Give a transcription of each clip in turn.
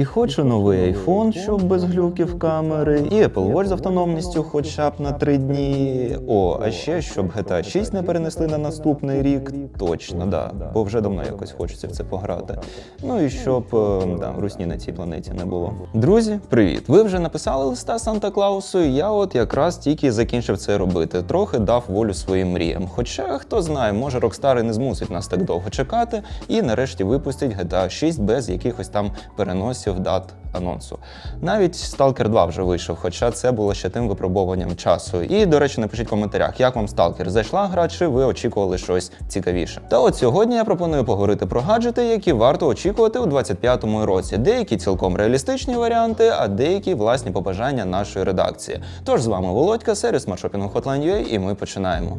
І хочу новий iPhone, щоб без глюків камери, і Apple Watch з автономністю хоча б на 3 дні. О, а ще щоб GTA 6 не перенесли на наступний рік. Точно, да. Бо вже давно якось хочеться в це пограти. Ну і щоб е, да, русні на цій планеті не було. Друзі, привіт! Ви вже написали листа Санта Клаусу, і я от якраз тільки закінчив це робити. Трохи дав волю своїм мріям. Хоча хто знає, може Rockstar і не змусить нас так довго чекати, і нарешті випустить GTA 6 без якихось там переносів дат анонсу. Навіть Stalker 2 вже вийшов, хоча це було ще тим випробуванням часу. І, до речі, напишіть в коментарях, як вам Stalker? Зайшла гра, чи ви очікували щось цікавіше. Та от сьогодні я пропоную поговорити про гаджети, які варто очікувати у 25-му році. Деякі цілком реалістичні варіанти, а деякі власні побажання нашої редакції. Тож з вами Володька, сервіс маршопінгу Hotline.ua, і ми починаємо.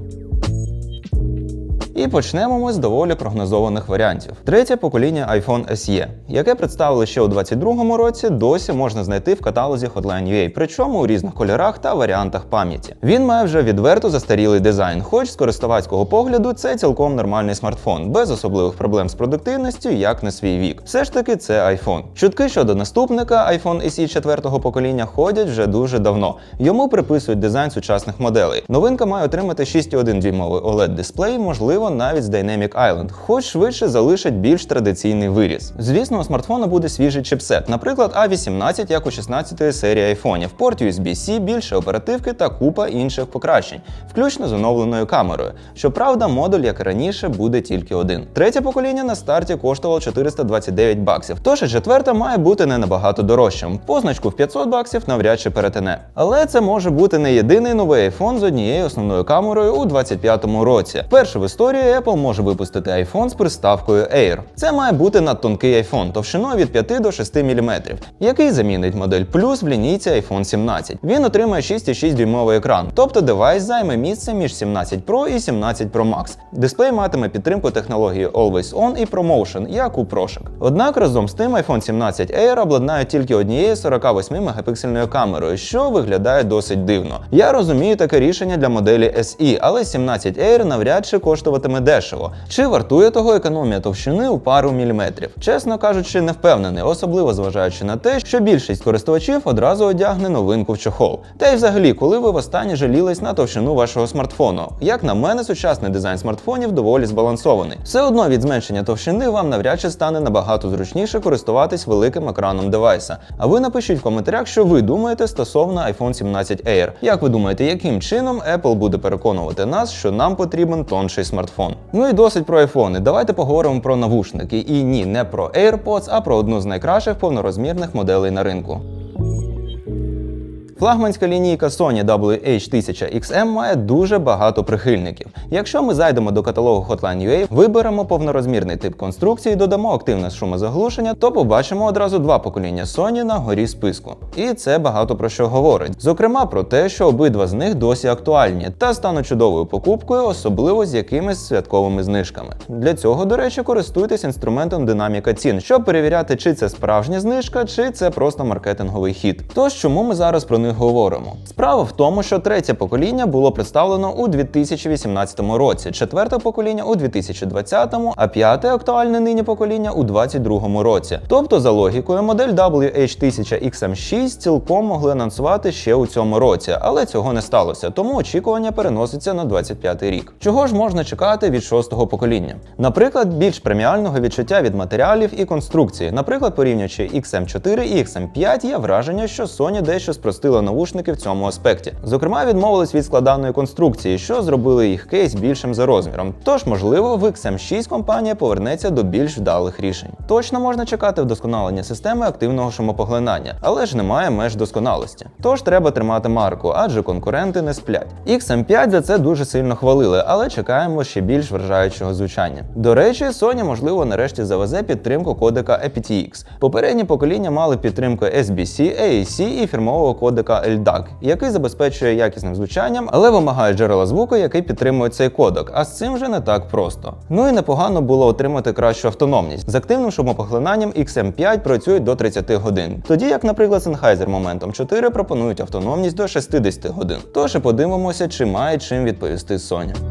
І почнемо ми з доволі прогнозованих варіантів. Третє покоління iPhone SE, яке представили ще у 2022 році, досі можна знайти в каталозі Hotline.ua, причому у різних кольорах та варіантах пам'яті. Він має вже відверто застарілий дизайн, хоч з користувацького погляду це цілком нормальний смартфон, без особливих проблем з продуктивністю, як на свій вік. Все ж таки, це iPhone. Чутки щодо наступника iPhone SE 4 покоління ходять вже дуже давно. Йому приписують дизайн сучасних моделей. Новинка має отримати 6,1 дюймовий OLED дисплей, можливо, навіть з Dynamic Island, хоч швидше залишить більш традиційний виріз. Звісно, у смартфона буде свіжий чипсет, наприклад, A18, як у 16 серії айфонів, порт USB-C, більше оперативки та купа інших покращень, включно з оновленою камерою. Щоправда, модуль, як і раніше, буде тільки один. Третє покоління на старті коштувало 429 баксів, тож і четверта має бути не набагато дорожчим. Позначку в 500 баксів навряд чи перетине. Але це може бути не єдиний новий iPhone з однією основною камерою у 25-му році. Перше в історії Apple може випустити iPhone з приставкою Air. Це має бути надтонкий iPhone товщиною від 5 до 6 мм, який замінить модель Plus в лінійці iPhone 17. Він отримає 6,6 дюймовий екран, тобто девайс займе місце між 17 Pro і 17 Pro Max. Дисплей матиме підтримку технології Always On і ProMotion, як у прошек. Однак разом з тим iPhone 17 Air обладнає тільки однією 48 мегапіксельною камерою, що виглядає досить дивно. Я розумію таке рішення для моделі SE, але 17 Air навряд чи коштуватиме дешево. Чи вартує того економія товщини у пару міліметрів? Чесно кажучи, не впевнений, особливо зважаючи на те, що більшість користувачів одразу одягне новинку в чохол. Та й взагалі, коли ви востаннє жалілись на товщину вашого смартфону. Як на мене, сучасний дизайн смартфонів доволі збалансований. Все одно від зменшення товщини вам навряд чи стане набагато зручніше користуватись великим екраном девайса. А ви напишіть в коментарях, що ви думаєте стосовно iPhone 17 Air. Як ви думаєте, яким чином Apple буде переконувати нас, що нам потрібен тонший смартфон? Ну і досить про айфони. Давайте поговоримо про навушники. І ні, не про AirPods, а про одну з найкращих повнорозмірних моделей на ринку. Флагманська лінійка Sony WH1000XM має дуже багато прихильників. Якщо ми зайдемо до каталогу Hotline.ua, виберемо повнорозмірний тип конструкції, додамо активне шумозаглушення, то побачимо одразу два покоління Sony на горі списку. І це багато про що говорить. Зокрема, про те, що обидва з них досі актуальні та стануть чудовою покупкою, особливо з якимись святковими знижками. Для цього, до речі, користуйтесь інструментом динаміка цін, щоб перевіряти, чи це справжня знижка, чи це просто маркетинговий хід. Тож чому ми зараз про них говоримо? Справа в тому, що третє покоління було представлено у 2018 році, четверте покоління у 2020, а п'яте актуальне нині покоління у 2022 році. Тобто, за логікою, модель WH1000XM6 цілком могли анонсувати ще у цьому році, але цього не сталося, тому очікування переноситься на 25 рік. Чого ж можна чекати від шостого покоління? Наприклад, більш преміального відчуття від матеріалів і конструкції. Наприклад, порівнюючи XM4 і XM5, є враження, що Sony дещо спростила навушники в цьому аспекті. Зокрема, відмовились від складаної конструкції, що зробили їх кейс більшим за розміром. Тож, можливо, в XM6 компанія повернеться до більш вдалих рішень. Точно можна чекати вдосконалення системи активного шумопоглинання, але ж немає меж досконалості. Тож треба тримати марку, адже конкуренти не сплять. XM5 за це дуже сильно хвалили, але чекаємо ще більш вражаючого звучання. До речі, Sony, можливо, нарешті завезе підтримку кодека aptX. Попередні покоління мали підтримку SBC, AAC і фірмового кодека LDAC, який забезпечує якісним звучанням, але вимагає джерела звуку, який підтримує цей кодек. А з цим вже не так просто. Ну і непогано було отримати кращу автономність. З активним шумопоглинанням XM5 працюють до 30 годин, тоді як, наприклад, Sennheiser Momentum 4 пропонують автономність до 60 годин. Тож і подивимося, чи має чим відповісти Sony.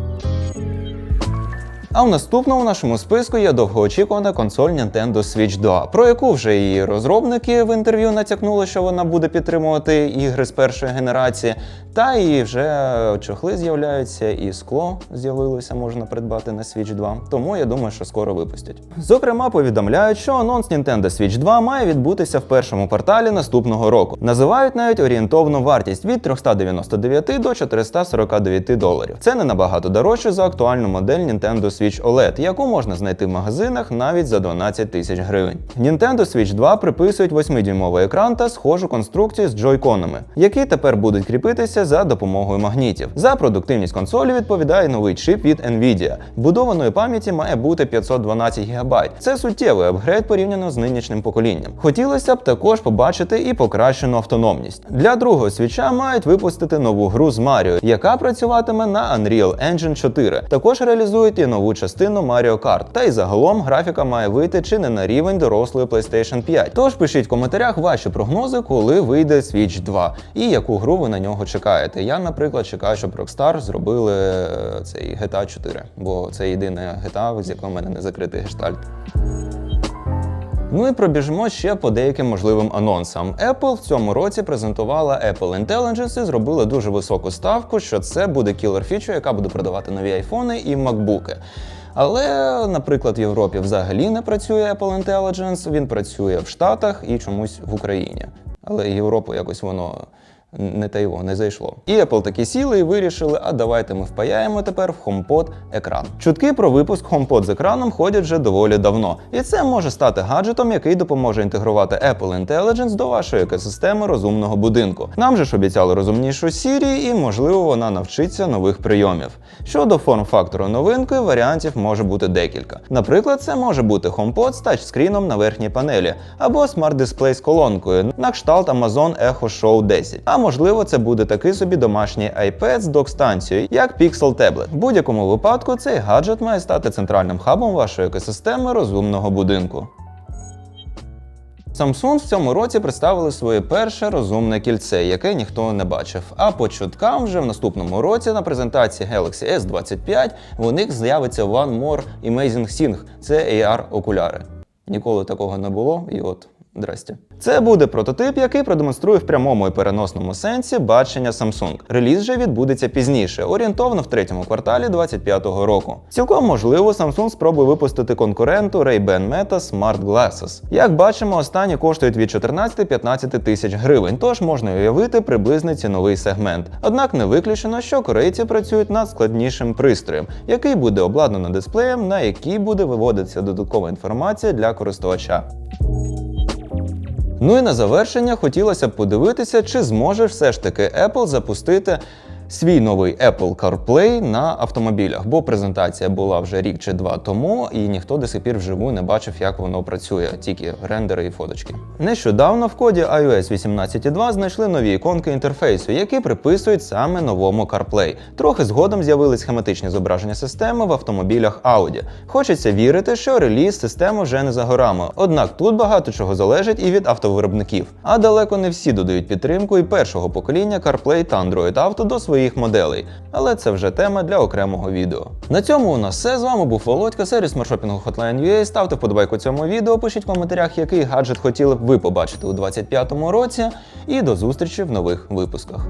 А в наступному нашому списку є довгоочікувана консоль Nintendo Switch 2, про яку вже її розробники в інтерв'ю натякнули, що вона буде підтримувати ігри з першої генерації. Та і вже чохли з'являються, і скло з'явилося, можна придбати на Switch 2. Тому я думаю, що скоро випустять. Зокрема, повідомляють, що анонс Nintendo Switch 2 має відбутися в першому кварталі наступного року. Називають навіть орієнтовну вартість від 399 до 449 доларів. Це не набагато дорожче за актуальну модель Nintendo Switch OLED, яку можна знайти в магазинах навіть за 12 тисяч гривень. Nintendo Switch 2 приписують 8-дюймовий екран та схожу конструкцію з джойконами, які тепер будуть кріпитися за допомогою магнітів. За продуктивність консолі відповідає новий чип від Nvidia. Вбудованої пам'яті має бути 512 ГБ. Це суттєвий апгрейд порівняно з нинішнім поколінням. Хотілося б також побачити і покращену автономність. Для другого свіча мають випустити нову гру з Mario, яка працюватиме на Unreal Engine 4. Також реалізують і нову частину Mario Kart. Та й загалом графіка має вийти чи не на рівень дорослої PlayStation 5. Тож пишіть в коментарях ваші прогнози, коли вийде Switch 2 і яку гру ви на нього чекаєте. Я, наприклад, чекаю, щоб Rockstar зробили е, цей GTA 4, бо це єдине GTA, з якого в мене не закритий гештальт. Ну і пробіжимо ще по деяким можливим анонсам. Apple в цьому році презентувала Apple Intelligence і зробила дуже високу ставку, що це буде кілер фічу, яка буде продавати нові айфони і макбуки. Але, наприклад, в Європі взагалі не працює Apple Intelligence, він працює в Штатах і чомусь в Україні. Але Європу якось воно не та його не зайшло. І Apple таки сіли і вирішили, а давайте ми впаяємо тепер в HomePod екран. Чутки про випуск HomePod з екраном ходять вже доволі давно, і це може стати гаджетом, який допоможе інтегрувати Apple Intelligence до вашої екосистеми розумного будинку. Нам же ж обіцяли розумнішу Siri, і можливо вона навчиться нових прийомів. Щодо форм-фактору новинки, варіантів може бути декілька. Наприклад, це може бути HomePod з тачскріном на верхній панелі, або смарт-дисплей з колонкою на кшталт Amazon Echo Show 10. Можливо, це буде такий собі домашній iPad з док-станцією, як Pixel Tablet. В будь-якому випадку цей гаджет має стати центральним хабом вашої екосистеми розумного будинку. Samsung в цьому році представили своє перше розумне кільце, яке ніхто не бачив. А по чуткам вже в наступному році на презентації Galaxy S25 у них з'явиться One More Amazing Thing – це AR-окуляри. Ніколи такого не було, і от Здрасте. Це буде прототип, який продемонструє в прямому і переносному сенсі бачення Samsung. Реліз же відбудеться пізніше, орієнтовно в третьому кварталі 2025 року. Цілком можливо, Samsung спробує випустити конкуренту Ray-Ban Meta Smart Glasses. Як бачимо, останні коштують від 14-15 тисяч гривень, тож можна уявити приблизний ціновий сегмент. Однак не виключено, що корейці працюють над складнішим пристроєм, який буде обладнано дисплеєм, на який буде виводитися додаткова інформація для користувача. Ну і на завершення хотілося б подивитися, чи зможе все ж таки Apple запустити свій новий Apple CarPlay на автомобілях, бо презентація була вже рік чи два тому, і ніхто до сих пір вживу не бачив, як воно працює, тільки рендери і фоточки. Нещодавно в коді iOS 18.2 знайшли нові іконки інтерфейсу, які приписують саме новому CarPlay. Трохи згодом з'явились схематичні зображення системи в автомобілях Audi. Хочеться вірити, що реліз системи вже не за горами. Однак тут багато чого залежить і від автовиробників. А далеко не всі додають підтримку і першого покоління CarPlay та Android Auto до своїх моделей. Але це вже тема для окремого відео. На цьому у нас все. З вами був Володька, сервіс смаршопінгу Hotline.ua. Ставте вподобайку цьому відео, пишіть в коментарях, який гаджет хотіли б ви побачити у 2025 році. І до зустрічі в нових випусках.